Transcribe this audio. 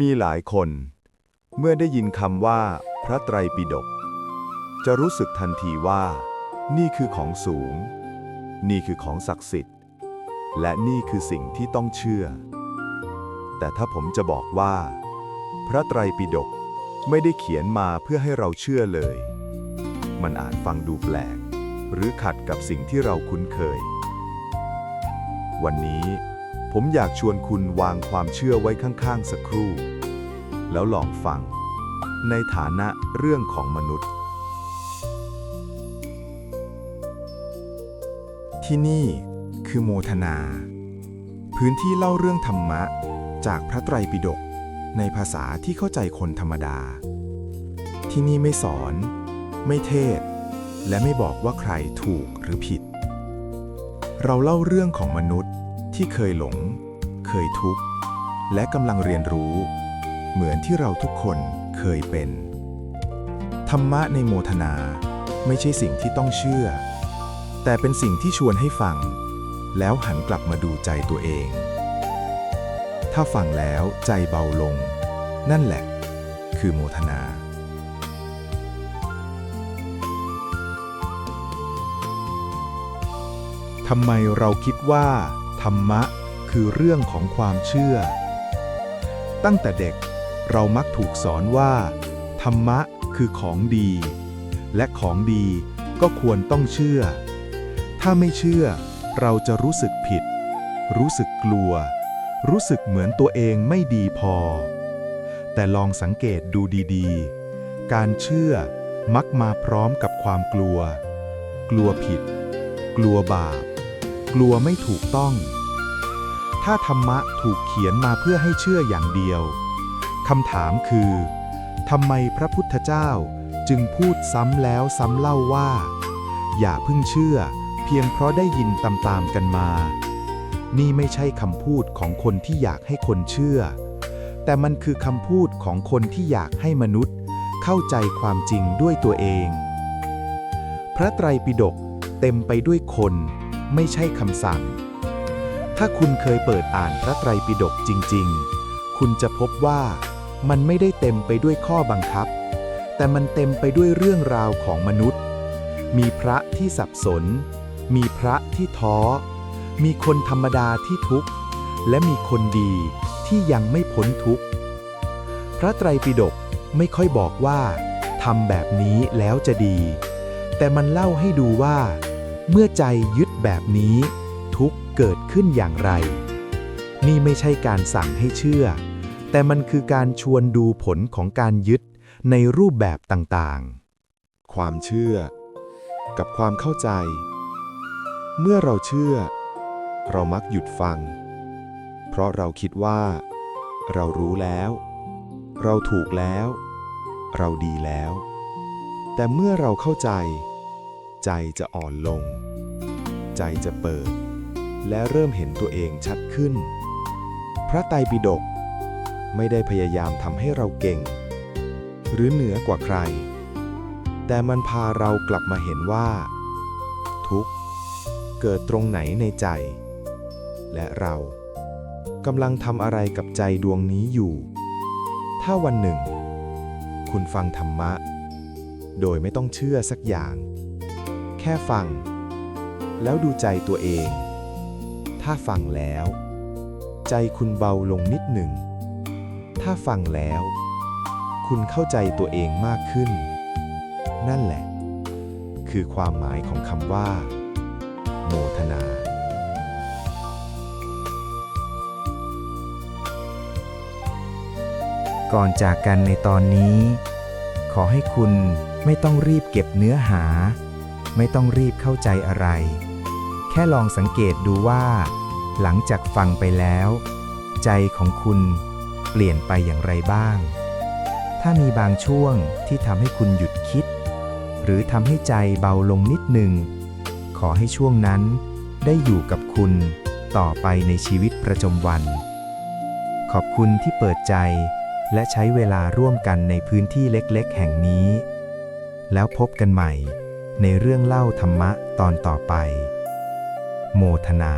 มีหลายคน เมื่อได้ยินคำว่า พระไตรปิฎกจะรู้สึกทันทีว่า นี่คือของสูง นี่คือของศักดิ์สิทธิ์ และนี่คือสิ่งที่ต้องเชื่อ แต่ถ้าผมจะบอกว่า พระไตรปิฎกไม่ได้เขียนมาเพื่อให้เราเชื่อเลย มันอาจฟังดูแปลก หรือขัดกับสิ่งที่เราคุ้นเคย วันนี้ ผมอยากชวนคุณวางความเชื่อไว้ข้างๆสักครู่ แล้วลองฟัง ในฐานะเรื่องของมนุษย์ ที่นี่คือโมทนา พื้นที่เล่าเรื่องธรรมะ จากพระไตรปิฎกในภาษาที่เข้าใจคนธรรมดา ที่นี่ไม่สอน ไม่เทศ และไม่บอกว่าใครถูกหรือผิด เราเล่าเรื่องของมนุษย์ ที่เคยหลง เคยทุกข์ และกำลังเรียนรู้ เหมือนที่เราทุกคนเคยเป็น ธรรมะในโมทนาไม่ใช่สิ่งที่ต้องเชื่อ แต่เป็นสิ่งที่ชวนให้ฟัง แล้วหันกลับมาดูใจตัวเอง ถ้าฟังแล้วใจเบาลง นั่นแหละ คือโมทนาทำไมเราคิดว่า ธรรมะคือเรื่องของความเชื่อ ตั้งแต่เด็กเรามักถูกสอนว่า ธรรมะคือของดี และของดีก็ควรต้องเชื่อ ถ้าไม่เชื่อ เราจะรู้สึกผิด รู้สึกกลัว รู้สึกเหมือนตัวเองไม่ดีพอ แต่ลองสังเกตดูดีๆ การเชื่อมักมาพร้อมกับความกลัว กลัวผิด กลัวบาป กลัวไม่ถูกต้อง ถ้าธรรมะถูกเขียนมาเพื่อให้เชื่ออย่างเดียว คำถามคือทำไมพระพุทธเจ้าจึงพูดซ้ำแล้วซ้ำเล่าว่า อย่าพิ่งเชื่อ เพียงเพราะได้ยินตามๆกันมา นี่ไม่ใช่คำพูดของคนที่อยากให้คนเชื่อ แต่มันคือคำพูดของคนที่อยากให้มนุษย์ เข้าใจความจริงด้วยตัวเอง พระไตรปิฎกเต็มไปด้วยคน ไม่ใช่คำสั่ง ถ้าคุณเคยเปิดอ่านพระไตรปิฎกจริง ๆ คุณจะพบว่ามันไม่ได้เต็มไปด้วยข้อบังคับ แต่มันเต็มไปด้วยเรื่องราวของมนุษย์ มีพระที่สับสน มีพระที่ท้อ มีคนธรรมดาที่ทุกข์ และมีคนดีที่ยังไม่พ้นทุกข์ พระไตรปิฎกไม่ค่อยบอกว่าทำแบบนี้แล้วจะดี แต่มันเล่าให้ดูว่า เมื่อใจยึดแบบนี้ เกิดขึ้นอย่างไร นี่ไม่ใช่การสั่งให้เชื่อ แต่มันคือการชวนดูผลของการยึดในรูปแบบต่างๆ ความเชื่อ กับความเข้าใจ เมื่อเราเชื่อ เรามักหยุดฟัง เพราะเราคิดว่า เรารู้แล้ว เราถูกแล้ว เราดีแล้ว แต่เมื่อเราเข้าใจ ใจจะอ่อนลง ใจจะเปิด และเริ่มเห็นตัวเองชัดขึ้น พระไตรปิฎกไม่ได้พยายามทำให้เราเก่ง หรือเหนือกว่าใคร แต่มันพาเรากลับมาเห็นว่า ทุกเกิดตรงไหนในใจ และเรากำลังทำอะไรกับใจดวงนี้อยู่ ถ้าวันหนึ่ง คุณฟังธรรมะ โดยไม่ต้องเชื่อสักอย่าง แค่ฟัง แล้วดูใจตัวเอง ถ้าฟังแล้ว ใจคุณเบาลงนิดหนึ่ง ถ้าฟังแล้ว คุณเข้าใจตัวเองมากขึ้น นั่นแหละ คือความหมายของคำว่า โมทนาก่อนจากกันในตอนนี้ ขอให้คุณไม่ต้องรีบเก็บเนื้อหา ไม่ต้องรีบเข้าใจอะไร ค่ลองสังเกตดูว่า หลังจากฟังไปแล้ว ใจของคุณเปลี่ยนไปอย่างไรบ้าง ถ้ามีบางช่วงที่ทำให้คุณหยุดคิด หรือทำให้ใจเบาลงนิดหนึ่ง ขอให้ช่วงนั้นได้อยู่กับคุณต่อไปในชีวิตประจำวัน ขอบคุณที่เปิดใจและใช้เวลาร่วมกันในพื้นที่เล็กๆ แห่งนี้ แล้วพบกันใหม่ในเรื่องเล่าธรรมะตอนต่อไป โมทนา